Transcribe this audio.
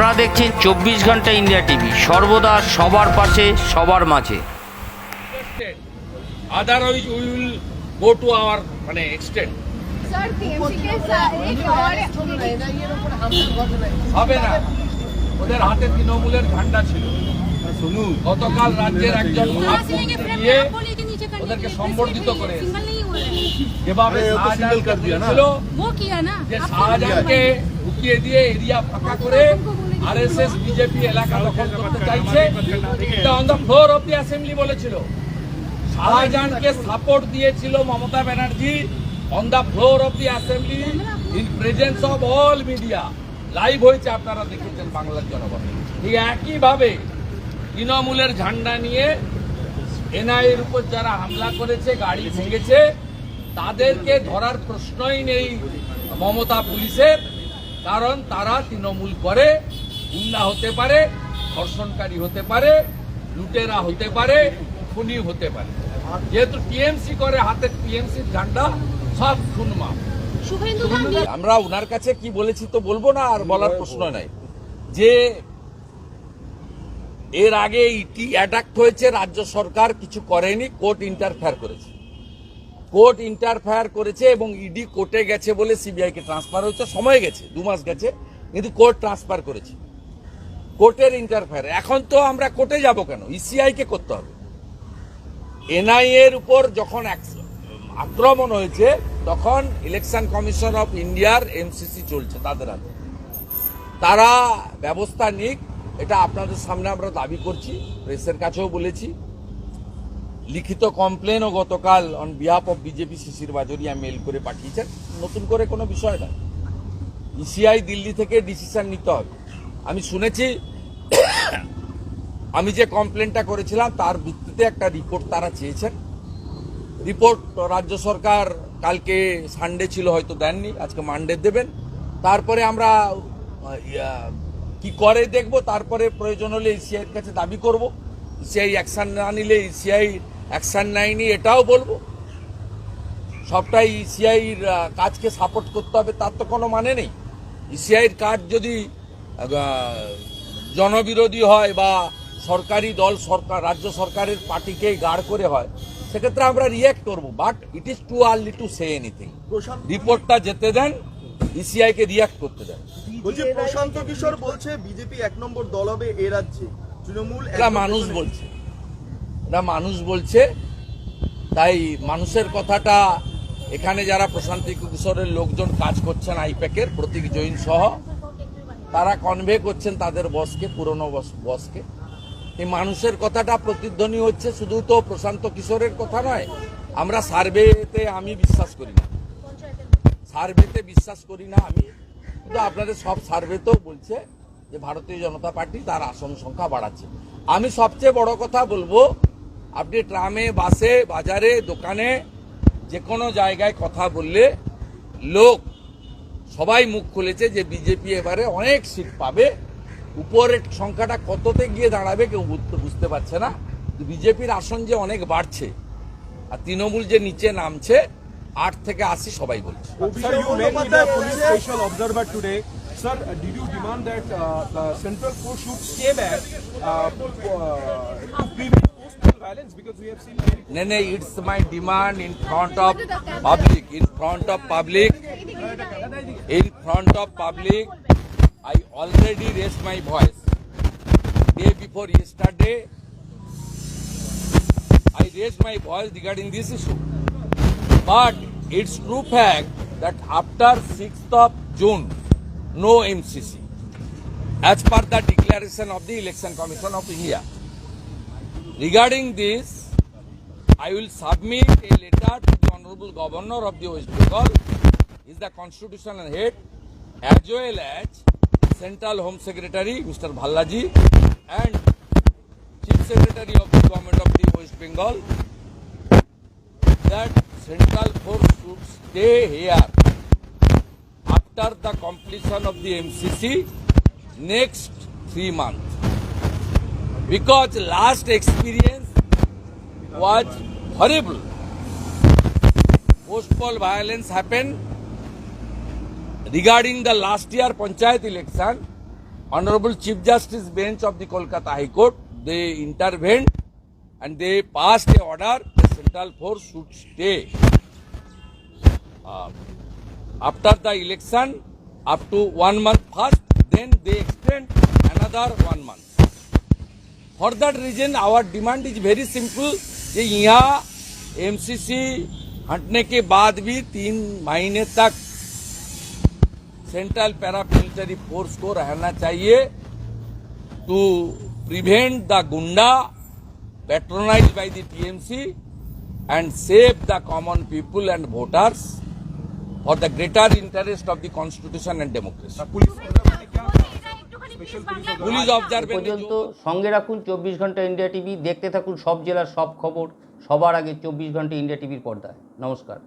আপনারা দেখছেন চব্বিশ ঘন্টা ইন্ডিয়া টিভি সর্বদা সবার পাশে সবার মাঝে otherwise we will go to our মানে এক্সটেন্ড হবে না ওদের হাতে তৃণমূলের ঝান্ডা ছিল গতকাল রাজ্যের একজন ওদেরকে সম্বর্ধিত করে ঢুকিয়ে দিয়ে এরিয়া ফাঁকা করে আরএসএস বিজেপি এলাকা দখল করতে চাইছে on the floor of the assembly বলেছিল শাহজাহানকে সাপোর্ট দিয়েছিল Mamata Banerjee on the floor of the assembly in presence of all media live হয়েছে আপনারা দেখেছেন বাংলার জনগণ ঠিক একইভাবে তৃণমূলের ঝান্ডা নিয়ে এনআইএর উপর যারা হামলা করেছে গাড়ি ভেঙেছে তাদেরকে ধরার প্রশ্নই নেই মমতা পুলিশের কারণ তারা তৃণমূল করে গুন্ডা হতে পারে ধর্ষণকারী হতে পারে লুটেরা হতে পারে খুনি হতে পারে যেহেতু টিএমসি করে হাতে টিএমসির ঝান্ডা সব খুন মাপ আমরা ওনার কাছে কি বলেছি তো বলবো না আর বলার প্রশ্ন নাই যে এর আগে ইটি অ্যাটাক হয়েছে রাজ্য সরকার কিছু করেনি কোর্ট ইন্টারফেয়ার করেছে কোর্ট ইন্টারফেয়ার করেছে এবং ইডি কোর্টে গেছে বলে সিবিআইকে ট্রান্সফার হয়েছে সময় গেছে দু মাস গেছে কিন্তু কোর্ট ট্রান্সফার করেছে কোর্টের ইন্টারফেয়ার এখন তো আমরা কোর্টে যাব কেন ইসিআই e কে করতে হবে এনআইএর উপর যখন আক্রমণ হয়েছে তখন ইলেকশন কমিশন অফ ইন্ডিয়ার এমসিসি চলছে তাদের হাতে তারা ব্যবস্থা নিক এটা আপনাদের সামনে আমরা দাবি করছি প্রেসের কাছেও বলেছি লিখিত কমপ্লেনও গতকাল on behalf of BJP Shishir Bajoria mail করে পাঠিয়েছেন নতুন করে কোনো বিষয় না ইসিআই e দিল্লি থেকে ডিসিশন নিতে হবে আমি শুনেছি আমি যে কমপ্লেনটা করেছিলাম তার ভিত্তিতে একটা রিপোর্ট তারা চেয়েছেন রিপোর্ট রাজ্য সরকার কালকে সানডে ছিল হয়তো দেননি আজকে মানডে দেবেন তারপরে আমরা কি করে দেখব তারপরে প্রয়োজন হলে এসিআইয়ের কাছে দাবি করব ইসিআই অ্যাকশান না নিলে ইসিআই অ্যাকশান নেয়নি এটাও বলবো সবটাই ইসিআইর কাজকে সাপোর্ট করতে হবে তার তো কোনো মানে নেই ইসিআইয়ের কাজ যদি জনবিরোধী হয় বা সরকারি দল সরকার রাজ্য সরকারের পার্টিকেই গাড় করে হয় সেক্ষেত্রে আমরা রিয়াক্ট করব but it is too early to say anything রিপোর্টটা যেতে দেন ইসিআই e কে রিয়াক্ট করতে দেন বলছি প্রশান্ত কিশোর বলছে বিজেপি এক নম্বর দল হবে এ রাজ্যে তৃণমূল মানুষ বলছে এটা মানুষ বলছে তাই মানুষের কথাটা এখানে যারা প্রশান্ত কিশোরের লোকজন কাজ করছেন আইপ্যাকের প্রতীক জৈন সহ তারা কনভে করছেন তাদের বসকে পুরনো বস বসকে এই মানুষের কথাটা প্রতিধ্বনি হচ্ছে শুধু তো প্রশান্ত কিশোরের কথা নয় আমরা সার্ভেতে আমি বিশ্বাস করি না সার্ভেতে বিশ্বাস করি না আমি কিন্তু আপনাদের সব সার্ভেতেও বলছে যে ভারতীয় জনতা পার্টি তার আসন সংখ্যা বাড়াচ্ছে আমি সবচেয়ে বড় কথা বলবো আপনি ট্রামে বাসে বাজারে দোকানে যে কোনো জায়গায় কথা বললে লোক সবাই মুখ খুলেছে যে বিজেপি এবারে অনেক সিট পাবে উপরের সংখ্যাটা কততে গিয়ে দাঁড়াবে কেউ বুঝতে বুঝতে পারছে না বিজেপির আসন যে অনেক বাড়ছে আর তৃণমূল যে নিচে নামছে আট থেকে আশি সবাই বলছে public in front of public I already raised my voice. Day before yesterday, I raised my voice regarding this issue. But it's true fact that after 6th of June, no MCC. As per the declaration of the Election Commission of India. Regarding this, I will submit a letter to the Honorable Governor of the West Bengal, is the constitutional head, as well as Central Home Secretary Mr. Bhallaji and Chief Secretary of the Government of the West Bengal that Central Force should stay here after the completion of the MCC next 3 months. Because last experience was horrible. Post-poll violence happened regarding the last year panchayat election honorable chief justice bench of the kolkata high court they intervened and they passed a order the central force should stay uh, after the election up to one month first then they extend another one month for that reason our demand is very simple कि यहाँ MCC हटने के बाद भी तीन महीने तक central paramilitary force को रहना चाहिए to prevent the goonda patronized by the TMC and save the common people and voters for the greater interest of the constitution and democracy. Police এ অবজারভেন্ট পর্যন্ত সঙ্গে রাখুন চব্বিশ ঘন্টা ইন্ডিয়া টিভি দেখতে থাকুন সব জেলার সব খবর সবার আগে চব্বিশ ঘন্টা ইন্ডিয়া টিভির পর্দায় নমস্কার